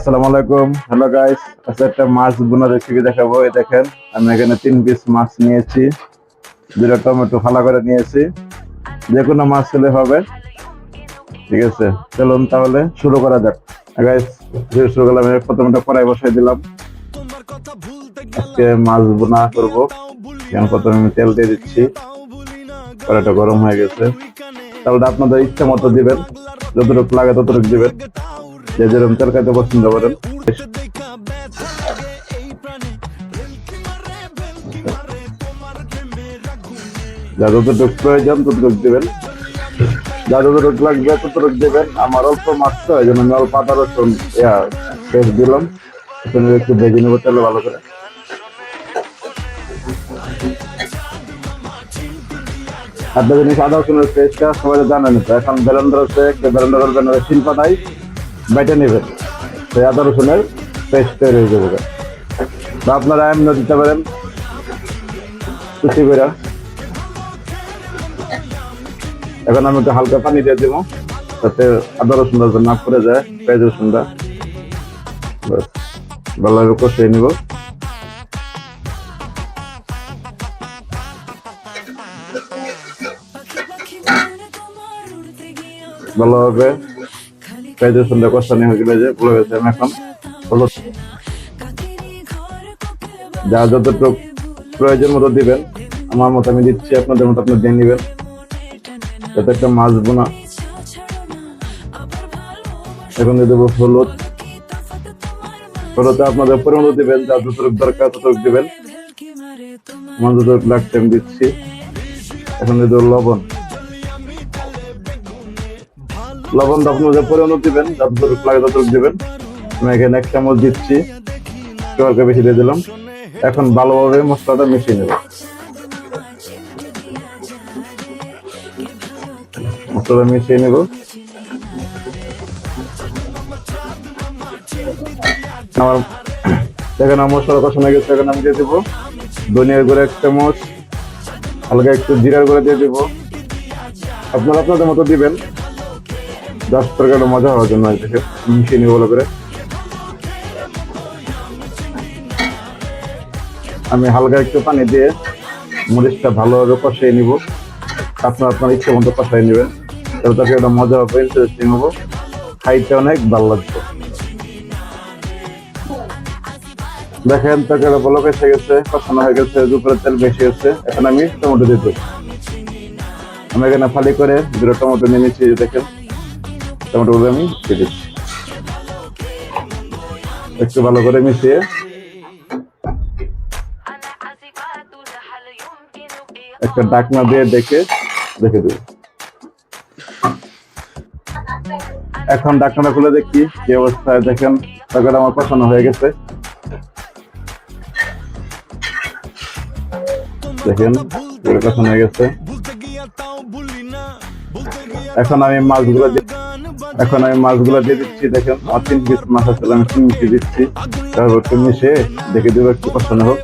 আসসালামু আলাইকুম। Hello guys আজকে একটা মাছ বোনা রেসিপি দেখাবো। এই দেখেন, আমি এখানে তিন পিস মাছ নিয়েছি। দুটো টমেটো ফালা করে নিয়েছি। যে কোনো মাছ হলে হবে। ঠিক আছে, চলুন তাহলে শুরু করা যাক। গাইস শুরু করলাম। প্রথমটা কড়াই বসাই দিলাম। আজকে মাছ বোনা করব। এখন প্রথমে আমি তেল দিয়ে দিচ্ছি। কড়াইটা গরম হয়ে গেছে। তাহলে আপনাদের ইচ্ছা মতো দিবেন। যতটুকু লাগে ততটুকু দিবেন। যে যেরকম তরকারিতে পছন্দ করেন। যা যতটুকু প্রয়োজন ততটুকু দিবেন। যা যতটুকু লাগবে ততটুকু দেবেন। আমার অল্প মাছ তো এই জন্য আমি অল্প আদা রসুন পেস্ট দিলাম। একটু ভেজে নেব, তাহলে ভালো করে। একটা জিনিস আদা রসুনের পেস্টটা সবাই জানেন তো। এখন ব্লেন্ডার আছে একটা ব্লেন্ডার করবেন শিল পাতায় বেটে নেবেন। সেই আদা রসুনের পেস্ট তৈরি হয়ে যাবে। বা আপনারা এমনি দিতে পারেন। করে। এখন আমি একটু হালকা পানি দিয়ে দিব, যাতে আদা রসুনটা না পড়ে যায়, পেঁয়াজ রসুনটা। ভালোভাবে কষিয়ে নিব। ভালোভাবে পেঁয়াজ রসুনটা কষানি হয়ে গেলে যে ভুলে গেছে এখন হলুদ যা যতটুকু প্রয়োজন মতো দিবেন, আমার মতো আমি দিচ্ছি, আপনাদের মতো আপনি দিয়ে নেবেন। যাতে একটা মাছ বোনা। এখন দিয়ে দেবো হলুদ। হলুদটা আপনাদের পরিমাণ দিবেন, যা যতটুকু দরকার ততটুকু দিবেন। আমার যতটুকু লাগছে আমি দিচ্ছি। এখন দিয়ে দেবো লবণ। লবণটা আপনাদের পরিমাণ দিবেন যতটুকু লাগে ততটুকু দিবেন। আমি এখানে এক চামচ দিচ্ছি হালকা বেশি দিয়ে দিলাম। এখন ভালোভাবে মশলাটা মিশিয়ে নেব। মশলাটা মিশিয়ে নেব। আমার এখানে মশলা কষানো গেছে, এখানে আমি দিয়ে দেবো ধনিয়ার গুঁড়ো এক চামচ, হালকা একটু জিরার গুঁড়ো দিয়ে দেবো। আপনারা আপনাদের মতো দিবেন। দশ তরকারিটা মজা হওয়ার জন্য এটাকে মিশিয়ে নিব ভালো করে। আমি হালকা একটু পানি দিয়ে মরিচটা ভালোভাবে কষিয়ে নিব। আপনার আপনার ইচ্ছে মতো কষাই নেবেন। তাহলে তাকে একটা মজা হবে ইন্টারেস্টিং হব। খাইতে অনেক ভালো লাগবে। দেখেন, তাকে একটা বলক এসে গেছে, কষানো হয়ে গেছে, দুপুরে তেল বেশি হচ্ছে। এখন আমি টমেটো দিয়ে দেবো। আমি এখানে ফালি করে দুটো টমেটো নিয়ে নিচ্ছি দেখেন। টমেটোগুলো আমি দিয়ে একটু ভালো করে মিশিয়ে। একটা ডাকনা দিয়ে ডেকে রেখে দেব। এখন ডাকনাটা খুলে দেখি কি অবস্থায়। দেখেন তরকারি আমার পছন্দ হয়ে গেছে। দেখেন পছন্দ হয়ে গেছে। এখন আমি মাছগুলো এখন আমি মাছগুলো দিয়ে দিচ্ছি, দেখেন, আমার তিন পিস মাছ আছে, আমি তিন পিস দিচ্ছি। তারপর একটু মিশে দেখে দেবো একটু পছন্দ হোক।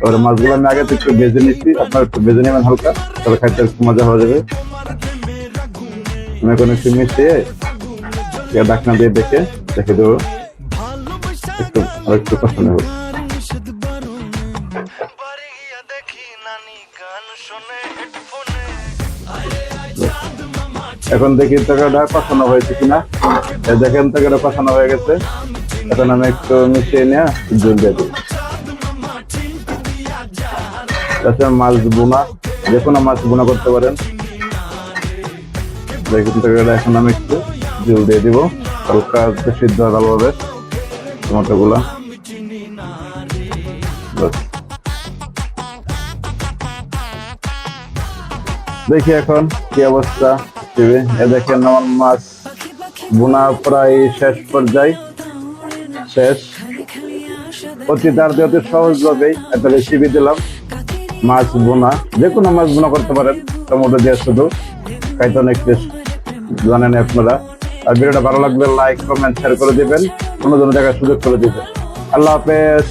এবারে মাছগুলো আমি আগে একটু ভেজে নিচ্ছি, আপনার একটু ভেজে নেবেন হালকা, তাহলে খাইতে একটু মজা হয়ে যাবে। আমি এখন একটু মিশিয়ে ডাকনা দিয়ে দেখে দেখে দেবো। একটু আর একটু পছন্দ হোক। এখন দেখি টাকাটা কষানো হয়েছে কিনা। দেখেন টাকাটা কষানো হয়ে গেছে। এখন আমি একটু মিশিয়ে নিয়ে জল দিয়ে তাছাড়া মাছ বোনা, যে কোনো মাছ বোনা করতে পারেন। দেখুন টাকাটা এখন আমি একটু জল দিয়ে দিব। হালকা সিদ্ধ ভালোভাবে টমেটো গুলা দেখি এখন কি অবস্থা। টিভি এ দেখেন আমার মাছ বোনা প্রায় শেষ পর্যায়ে। শেষ। অতি তাড়াতাড়ি অতি সহজভাবেই একটা রেসিপি দিলাম, মাছ বোনা যে কোনো মাছ বোনা করতে পারেন। টমেটো দিয়ে শুধু। খাইতে অনেক জানেন আপনারা। আর ভিডিওটা ভালো লাগবে লাইক কমেন্ট শেয়ার করে দিবেন। কোনো জন্য জায়গায় সুযোগ করে দিবেন। আল্লাহ হাফেজ।